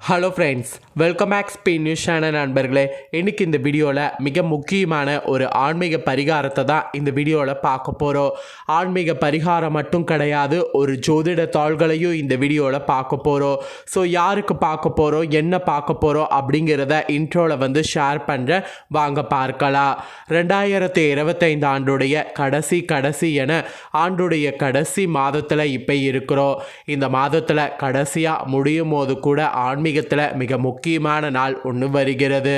Hello friends welcome back spin news channel நண்பர்களே. இன்றைக்கி இந்த வீடியோவில் மிக முக்கியமான ஒரு ஆன்மீக பரிகாரத்தை தான் இந்த வீடியோவில் பார்க்க போகிறோம் ஆன்மீக பரிகாரம் மட்டும் கிடையாது ஒரு ஜோதிட தாள்களையும் இந்த வீடியோவில் பார்க்க போகிறோம் ஸோ யாருக்கு பார்க்க போகிறோம் என்ன பார்க்க போகிறோம் அப்படிங்கிறத இன்ட்ரோவில் வந்து ஷேர் பண்ணுறேன் வாங்க பார்க்கலாம். ரெண்டாயிரத்தி இருபத்தைந்து ஆண்டுடைய கடைசி கடைசி என ஆண்டுடைய கடைசி மாதத்தில் இப்போ இருக்கிறோம். இந்த மாதத்தில் கடைசியாக முடியும் போது கூட ஆன்மீகத்தில் மிக முக்கியமான நாள் ஒன்று வருகிறது.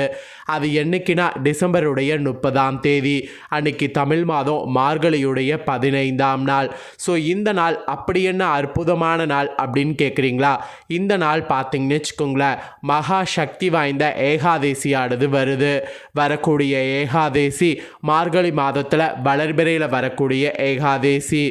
அது என்னைக்குன்னா டிசம்பருடைய முப்பதாம் தேதி. அன்னைக்கு தமிழ் மாதம் மார்கழியுடைய பதினைந்தாம் நாள். ஸோ இந்த நாள் அப்படி என்ன அற்புதமான நாள் அப்படின்னு கேட்குறீங்களா? இந்த நாள் பார்த்தீங்கன்னு வச்சுக்கோங்களேன் மகா சக்தி வாய்ந்த ஏகாதேசியானது வருது. வரக்கூடிய ஏகாதேசி மார்கழி மாதத்தில் வளர்பிறையில் வரக்கூடிய ஏகாதேசி.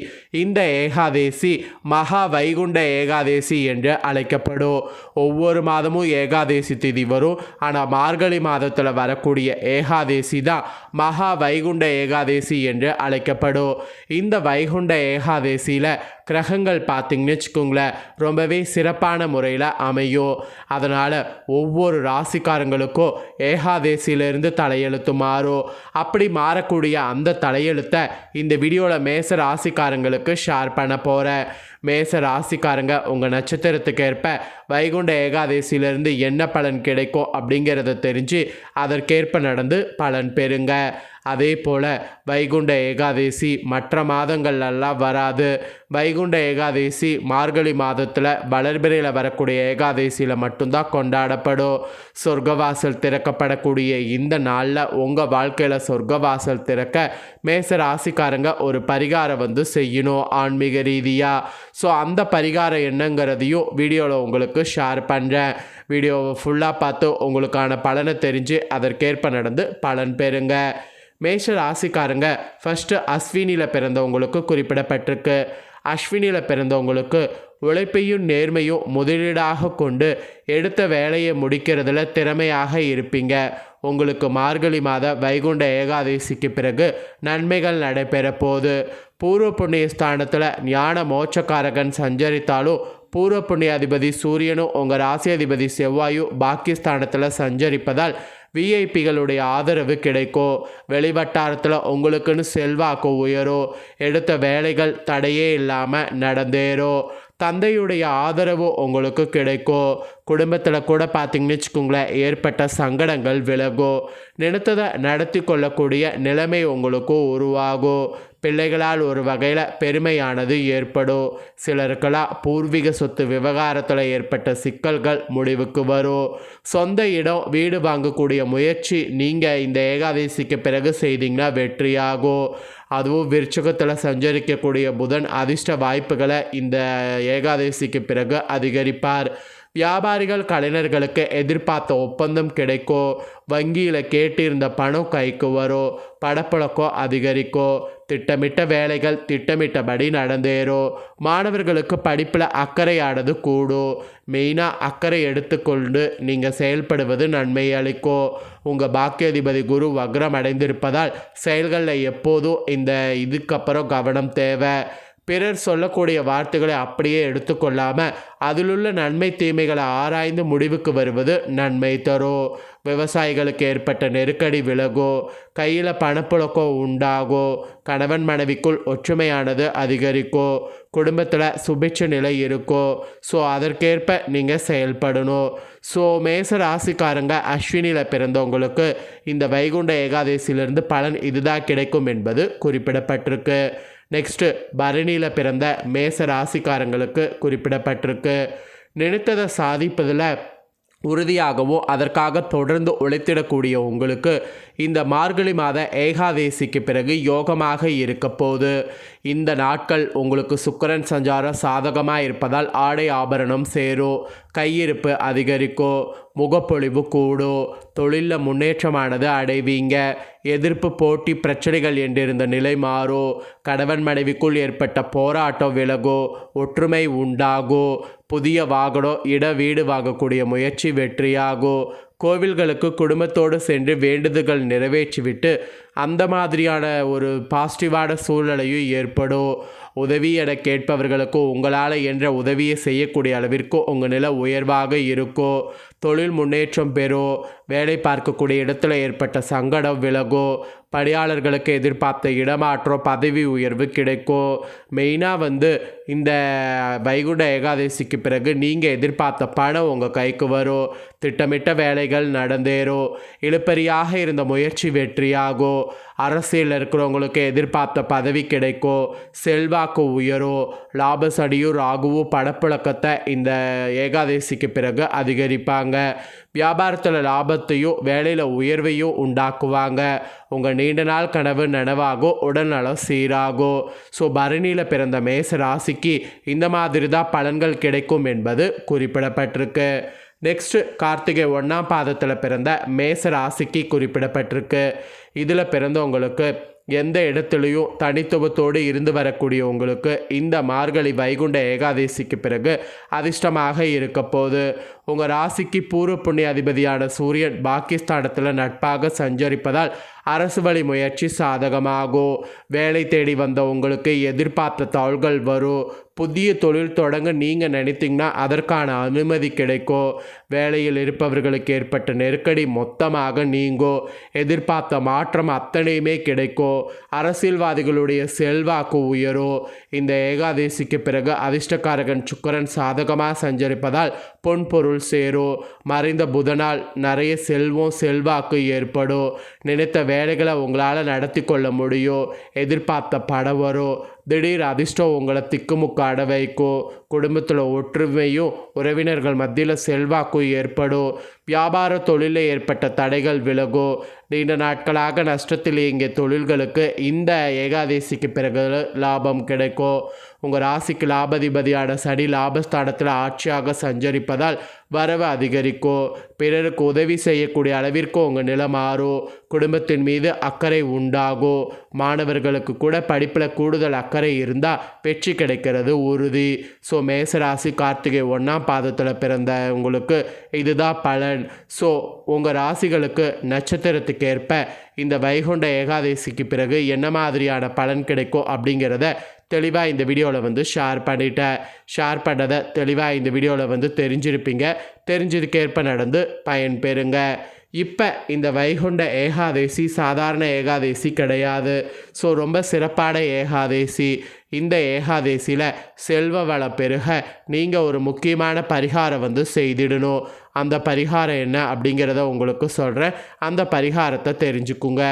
இந்த ஏகாதேசி மகா வைகுண்ட ஏகாதேசி என்று அழைக்கப்படும். ஒவ்வொரு மாதமும் ஏகாதேசி திதி வரும். ஆனால் மார்கழி மாதத்தில் வரக்கூடிய ஏகாதேசி தான் மகா வைகுண்ட ஏகாதேசி என்று அழைக்கப்படும். இந்த வைகுண்ட ஏகாதேசியில் கிரகங்கள் பார்த்தீங்கன்னு வச்சுக்கோங்களேன் ரொம்பவே சிறப்பான முறையில் அமையும். அதனால் ஒவ்வொரு ராசிக்காரங்களுக்கும் ஏகாதேசியிலிருந்து தலையெழுத்து மாறும். அப்படி மாறக்கூடிய அந்த தலையெழுத்தை இந்த வீடியோவில் மேச ராசிக்காரங்களுக்கு ஷேர் பண்ண போகிறேன் மேச ராசிக்காரங்க உங்கள் நட்சத்திரத்துக்கு ஏற்ப வைகுண்ட ஏகாதேசியிலிருந்து என்ன பலன் கிடைக்கும் அப்படிங்கிறத தெரிஞ்சு அதற்கேற்ப நடந்து பலன் பெறுங்க. அதே போல் வைகுண்ட ஏகாதேசி மற்ற மாதங்கள்லாம் வராது. வைகுண்ட ஏகாதேசி மார்கழி மாதத்தில் வளர்பிறையில் வரக்கூடிய ஏகாதேசியில் மட்டும்தான் கொண்டாடப்படும். சொர்க்கவாசல் திறக்கப்படக்கூடிய இந்த நாளில் உங்கள் வாழ்க்கையில் சொர்க்கவாசல் திறக்க மேச ராசிக்காரங்க ஒரு பரிகாரம் வந்து செய்யணும் ஆன்மீக ரீதியாக ஸோ அந்த பரிகாரம் என்னங்கிறதையும் வீடியோவில் உங்களுக்கு ஷேர் பண்ணுறேன் வீடியோவை ஃபுல்லாக பார்த்து உங்களுக்கான பலனை தெரிஞ்சு அதற்கேற்ப நடந்து பலன் பெறுங்க. மேஷ ராசிக்காரங்க ஃபஸ்ட்டு அஸ்வினியில் பிறந்தவங்களுக்கு குறிப்பிடப்பட்டிருக்கு. அஸ்வினியில் பிறந்தவங்களுக்கு உழைப்பையும் நேர்மையும் முதலீடாக கொண்டு எடுத்த வேலையை முடிக்கிறதுல திறமையாக இருப்பீங்க. உங்களுக்கு மார்கழி மாத வைகுண்ட ஏகாதசிக்கு பிறகு நன்மைகள் நடைபெற போகுது. பூர்வ புண்ணிய ஸ்தானத்தில் ஞான மோட்சக்காரகன் சஞ்சரித்தாலும் பூர்வ புண்ணிய அதிபதி சூரியனும் உங்கள் ராசி அதிபதி செவ்வாயும் பாக்கியஸ்தானத்தில் சஞ்சரிப்பதால் விஐபிகளுடைய ஆதரவு கிடைக்கும் வெளிவட்டாரத்தில் உங்களுக்குன்னு செல்வாக்கு உயரும் எடுத்த வேலைகள் தடையே இல்லாமல் நடந்தேறும் தந்தையுடைய ஆதரவு உங்களுக்கு கிடைக்கும் குடும்பத்தில் கூட பார்த்தீங்கன்னு வச்சுக்கோங்களேன் ஏற்பட்ட சங்கடங்கள் விலகும் நினைத்ததை நடத்தி கொள்ளக்கூடிய நிலைமை உங்களுக்கு உருவாகும் பிள்ளைகளால் ஒரு வகையில் பெருமையானது ஏற்படும் சிலருக்கெல்லாம் பூர்வீக சொத்து விவகாரத்தில் ஏற்பட்ட சிக்கல்கள் முடிவுக்கு வரும் சொந்த இடம் வீடு வாங்கக்கூடிய முயற்சி நீங்கள் இந்த ஏகாதசிக்கு பிறகு செய்தீங்கன்னா வெற்றியாகும் அதுவும் விருச்சகத்தில் சஞ்சரிக்கக்கூடிய புதன் அதிர்ஷ்ட வாய்ப்புகளை இந்த ஏகாதசிக்கு பிறகு அதிகரிப்பார். வியாபாரிகள் கலைஞர்களுக்கு எதிர்பார்த்த ஒப்பந்தம் கிடைக்கும் வங்கியில் கேட்டிருந்த பணம் கைக்கு வரும் படப்புழக்கம் அதிகரிக்கும் திட்டமிட்ட வேலைகள் திட்டமிட்டபடி நடந்தேறும் மாணவர்களுக்கு படிப்பில் அக்கறையானது கூடும் மெயினாக அக்கறை எடுத்துக்கொண்டு நீங்கள் செயல்படுவது நன்மை அளிக்கும் உங்கள் பாக்கியாதிபதி குரு வக்ரம் அடைந்திருப்பதால் செயல்களில் எப்போதும் இந்த இதுக்கப்புறம் கவனம் தேவை. பிறர் சொல்லக்கூடிய வார்த்தைகளை அப்படியே எடுத்துக்கொள்ளாமல் அதிலுள்ள நன்மை தீமைகளை ஆராய்ந்து முடிவுக்கு வருவது நன்மை தரும் விவசாயிகளுக்கு ஏற்பட்ட நெருக்கடி விலகும் கையில் பணப்புழக்கம் உண்டாகும் கணவன் மனைவிக்குள் ஒற்றுமையானது அதிகரிக்கும் குடும்பத்தில் சுபிட்ச நிலை இருக்கோ ஸோ அதற்கேற்ப நீங்கள் செயல்படணும். ஸோ மேச ராசிக்காரங்க அஸ்வினியில் பிறந்தவங்களுக்கு இந்த வைகுண்ட ஏகாதசியிலிருந்து பலன் இதுதான் கிடைக்கும் என்பது குறிப்பிடப்பட்டிருக்கு. நெக்ஸ்ட்டு பரணியில் பிறந்த மேச ராசிக்காரங்களுக்கு குறிப்பிடப்பட்டிருக்கு. நினைத்ததை சாதிப்பதில் உறுதியாகவும் அதற்காக தொடர்ந்து உழைத்திடக்கூடிய உங்களுக்கு இந்த மார்கழி மாத ஏகாதேசிக்கு பிறகு யோகமாக இருக்க போது இந்த நாட்கள் உங்களுக்கு சுக்கரன் சஞ்சாரம் சாதகமாக இருப்பதால் ஆடை ஆபரணம் சேரும் கையிருப்பு அதிகரிக்கும். முகப்பொழிவு கூடும் தொழிலில் முன்னேற்றமானது அடைவீங்க. எதிர்ப்பு போட்டி பிரச்சனைகள் என்றிருந்த நிலை மாறும் கணவன் மனைவிக்குள் ஏற்பட்ட போராட்டம் விலகும் ஒற்றுமை உண்டாகும் புதிய வாகனம் இட வீடு வாங்கக்கூடிய முயற்சி வெற்றியாகும் கோவில்களுக்கு குடும்பத்தோடு சென்று வேண்டுதல்கள் நிறைவேற்றிவிட்டு அந்த மாதிரியான ஒரு பாசிட்டிவான சூழ்நிலையும் ஏற்படும் உதவி என கேட்பவர்களுக்கும் உங்களால் என்ற உதவியை செய்யக்கூடிய அளவிற்கு உங்கள் நிலை உயர்வாக இருக்கும் தொழில் முன்னேற்றம் பெறும் வேலை பார்க்கக்கூடிய இடத்துல ஏற்பட்ட சங்கடம் விலகும் பணியாளர்களுக்கு எதிர்பார்த்த இடமாற்றம் பதவி உயர்வு கிடைக்கும் மெயினாக வந்து இந்த வைகுண்ட ஏகாதசிக்கு பிறகு நீங்கள் எதிர்பார்த்த பணம் உங்கள் கைக்கு வரும் திட்டமிட்ட வேலைகள் நடந்தேறும் இழுப்பறியாக இருந்த முயற்சி வெற்றியாகும் அரசியலில் இருக்கிறவங்களுக்கு எதிர்பார்த்த பதவி கிடைக்கும் செல்வாக்கு உயரும் லாபசடியும் ராகுவும் படப்புழக்கத்தை இந்த ஏகாதசிக்கு பிறகு அதிகரிப்பாங்க. வியாபாரத்தில் லாபத்தையும் வேலையில் உயர்வையும் உண்டாக்குவாங்க. உங்கள் நீண்ட நாள் கனவு நனவாகும் உடல்நலம் சீராகும் ஸோ பரணியில் பிறந்த மேச ராசிக்கு இந்த மாதிரி தான் பலன்கள் கிடைக்கும் என்பது குறிப்பிடப்பட்டிருக்கு. நெக்ஸ்ட்டு கார்த்திகை ஒன்றாம் பாதத்தில் பிறந்த மேச ராசிக்கு குறிப்பிடப்பட்டிருக்கு. இதில் பிறந்தவங்களுக்கு எந்த இடத்துலையும் தனித்துவத்தோடு இருந்து வரக்கூடிய உங்களுக்கு இந்த மார்கழி வைகுண்ட ஏகாதசிக்கு பிறகு அதிர்ஷ்டமாக இருக்க போது உங்கள் ராசிக்கு பூர்வ புண்ணிய அதிபதியான சூரியன் பாகிஸ்தானத்தில் நட்பாக சஞ்சரிப்பதால் அரசு வழி முயற்சி சாதகமாகும். வேலை தேடி வந்த உங்களுக்கு எதிர்பார்த்த தாள்கள் வரும். புதிய தொழில் தொடங்க நீங்கள் நினைத்தீங்கன்னா அதற்கான அனுமதி கிடைக்கும். வேலையில் இருப்பவர்களுக்கு ஏற்பட்ட நெருக்கடி மொத்தமாக நீங்கும். எதிர்பார்த்த மாற்றம் அத்தனையுமே கிடைக்கும். அரசியல்வாதிகளுடைய செல்வாக்கு உயரும் இந்த ஏகாதசிக்கு பிறகு அதிர்ஷ்டக்காரகன் சுக்கரன் சாதகமாக சஞ்சரிப்பதால் பொன்பொருள் சேரும் மறைந்த புதனால் நிறைய செல்வம் செல்வாக்கு ஏற்படும் நினைத்த வேலைகளை உங்களால் நடத்தி கொள்ள முடியும் எதிர்பார்த்த படம் வரும் திடீர் அதிர்ஷ்டம் உங்களை திக்குமுக்காட வைக்கும் குடும்பத்தில் ஒற்றுமையும் உறவினர்கள் மத்தியில் செல்வாக்கும் ஏற்படும் வியாபார தொழிலில் ஏற்பட்ட தடைகள் விலகும் நீண்ட நாட்களாக நஷ்டத்தில் இயங்கிய தொழில்களுக்கு இந்த ஏகாதசிக்கு பிறகு லாபம் கிடைக்கும் உங்கள் ராசிக்கு லாபதிபதியான சனி லாபஸ்தானத்தில் ஆட்சியாக சஞ்சரிப்பதால் வரவு அதிகரிக்கும் பிறருக்கு உதவி செய்யக்கூடிய அளவிற்கு உங்கள் நிலை மாறும் குடும்பத்தின் மீது அக்கறை உண்டாகும் மாணவர்களுக்கு கூட படிப்பில் கூடுதல் அக்கறை இருந்தால் வெற்றி கிடைக்கிறது உறுதி. ஸோ மேசராசி கார்த்திகை ஒன்றாம் பாதத்தில் பிறந்த உங்களுக்கு இதுதான் பலன். ஸோ உங்கள் ராசிகளுக்கு நட்சத்திரத்துக்கு ஏற்ப இந்த வைகுண்ட ஏகாதசிக்கு பிறகு என்ன மாதிரியான பலன் கிடைக்கும் அப்படிங்கிறத தெளிவாக இந்த வீடியோவில் வந்து ஷேர் பண்ணிட்டேன். ஷேர் பண்ணதை தெளிவாக இந்த வீடியோவில் வந்து தெரிஞ்சிருப்பீங்க. தெரிஞ்சதுக்கேற்ப நடந்து பயன்பெறுங்க இப்போ இந்த வைகுண்ட ஏகாதசி சாதாரண ஏகாதசி கிடையாது. ஸோ ரொம்ப சிறப்பான ஏகாதசி. இந்த ஏகாதசியில் செல்வ வள பெருக நீங்கள் ஒரு முக்கியமான பரிகாரம் வந்து செய்திடணும். அந்த பரிகாரம் என்ன அப்படிங்கிறத உங்களுக்கு சொல்கிறேன் அந்த பரிகாரத்தை தெரிஞ்சுக்குங்க.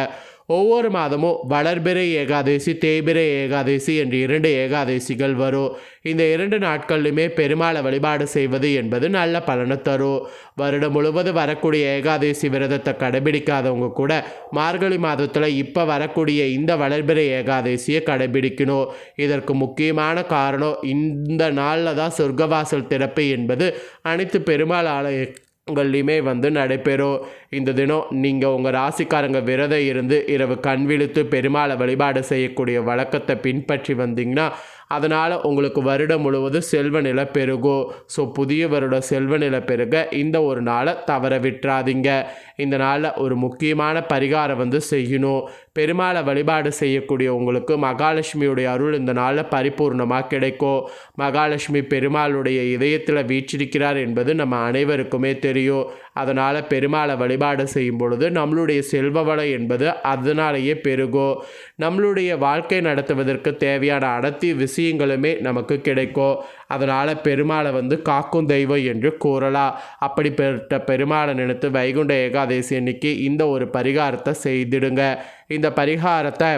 ஒவ்வொரு மாதமும் வளர்பிறை ஏகாதசி தேய்பிறை ஏகாதசி என்று இரண்டு ஏகாதசிகள் வரும். இந்த இரண்டு நாட்கள்லையுமே பெருமாளை வழிபாடு செய்வது என்பது நல்ல பலனை தரும். வருடம் முழுவதும் வரக்கூடிய ஏகாதசி விரதத்தை கடைபிடிக்காதவங்க கூட மார்கழி மாதத்தில் இப்போ வரக்கூடிய இந்த வளர்பிறை ஏகாதசியை கடைபிடிக்கணும். இதற்கு முக்கியமான காரணம் இந்த நாளில் தான் சொர்க்கவாசல் திறப்பு என்பது அனைத்து பெருமாள் ஆலய உங்கள்லையுமே வந்து நடைபெறும் இந்த தினம் நீங்கள் உங்கள் ராசிக்காரங்க விரதம் இருந்து இரவு கண் விழித்து பெருமாளை வழிபாடு செய்யக்கூடிய வழக்கத்தை பின்பற்றி வந்தீங்கன்னா அதனால் உங்களுக்கு வருடம் முழுவதும் செல்வ நிலை பெருகும் ஸோ புதிய வருட செல்வ நிலை பெருக இந்த ஒரு நாளை தவற விட்டுறாதீங்க. இந்த நாளில் ஒரு முக்கியமான பரிகாரம் வந்து செய்யணும். பெருமாளை வழிபாடு செய்யக்கூடிய உங்களுக்கு மகாலட்சுமியுடைய அருள் இந்த நாளில் பரிபூர்ணமாக கிடைக்கும். மகாலட்சுமி பெருமாளுடைய இதயத்தில் வீற்றிருக்கிறார் என்பது நம்ம அனைவருக்குமே தெரியும். அதனால் பெருமாளை வழிபாடு செய்யும் பொழுது நம்மளுடைய செல்வ வளம் என்பது அதனாலேயே பெருகும் நம்மளுடைய வாழ்க்கை நடத்துவதற்கு தேவையான அனைத்து விஷயங்களுமே நமக்கு கிடைக்கும் அதனால் பெருமாளை வந்து காக்கும் தெய்வம் என்று கூறலாம் அப்படிப்பட்ட பெருமாளை நினைத்து வைகுண்ட ஏகாதசி அன்னைக்கு இந்த ஒரு பரிகாரத்தை செய்திடுங்க. இந்த பரிகாரத்தை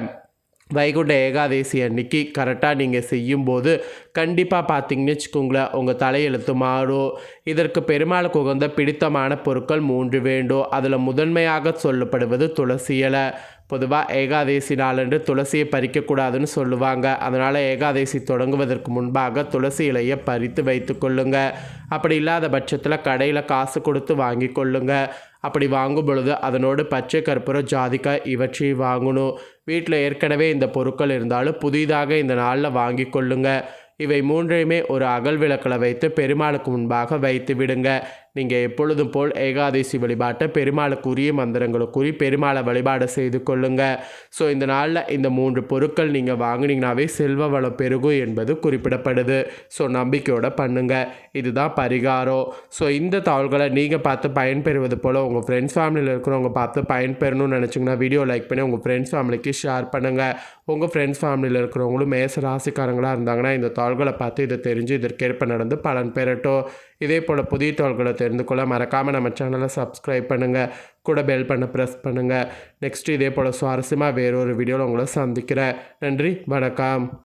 வைகுண்ட ஏகாதசி அன்னைக்கு கரெக்டாக நீங்கள் செய்யும்போது கண்டிப்பாக பார்த்தீங்கன்னு வச்சுக்கோங்களேன் உங்கள் தலையெழுத்து மாறும். இதற்கு பெருமாளுக்கு உகந்த பிடித்தமான பொருட்கள் மூன்று வேண்டும். அதில் முதன்மையாக சொல்லப்படுவது துளசி இலை. பொதுவாக ஏகாதசி நாளன்று துளசியை பறிக்கக்கூடாதுன்னு சொல்லுவாங்க. அதனால் ஏகாதசி தொடங்குவதற்கு முன்பாக துளசி இலையை பறித்து வைத்து கொள்ளுங்க. அப்படி இல்லாத பட்சத்தில் கடையில் காசு கொடுத்து வாங்கி கொள்ளுங்க. அப்படி வாங்கும் பொழுது அதனோடு பச்சை கற்பூரம் ஜாதிக்காய் இவற்றை வாங்கணும். வீட்டில் ஏற்கனவே இந்த பொருட்கள் இருந்தாலும் புதிதாக இந்த நாளில் வாங்கி கொள்ளுங்க. இவை மூன்றையுமே ஒரு அகல் விளக்கில் வைத்து பெருமாளுக்கு முன்பாக வைத்து விடுங்க. நீங்கள் எப்பொழுதும் போல் ஏகாதசி வழிபாட்டை பெருமாளுக்குரிய மந்திரங்களுக்கு பெருமாளை வழிபாடு செய்து கொள்ளுங்க. ஸோ இந்த நாளில் இந்த மூன்று பொருட்கள் நீங்கள் வாங்குனீங்கனாவே செல்வ வளம் பெருகும் என்பது குறிப்பிடப்படுது. ஸோ நம்பிக்கையோட பண்ணுங்க. இதுதான் பரிகாரம். ஸோ இந்த தகவல்களை நீங்கள் பார்த்து பயன்பெறுவது போல் உங்கள் ஃப்ரெண்ட்ஸ் ஃபேமிலியில் இருக்கிறவங்க பார்த்து பயன்பெறணும்னு நினச்சிங்கன்னா வீடியோ லைக் பண்ணி உங்கள் ஃப்ரெண்ட்ஸ் ஃபேமிலிக்கு ஷேர் பண்ணுங்கள் உங்கள் ஃப்ரெண்ட்ஸ் ஃபேமிலியில் இருக்கிறவங்களும் மேச ராசிக்காரங்களாக இருந்தாங்கன்னா இந்த தாள்களை பார்த்து இதை தெரிஞ்சு இதற்கேற்ப நடந்து பலன் பெறட்டும். இதே போல் புதிய தாள்களை தெரிந்து கொள்ள மறக்காமல் நம்ம சேனலை சப்ஸ்கிரைப் பண்ணுங்கள் கூட பெல் பண்ண ப்ரெஸ் பண்ணுங்கள் நெக்ஸ்ட் இதே போல் சுவாரஸ்யமாக வேறொரு வீடியோவில் உங்களை சந்திக்கிறேன். நன்றி வணக்கம்.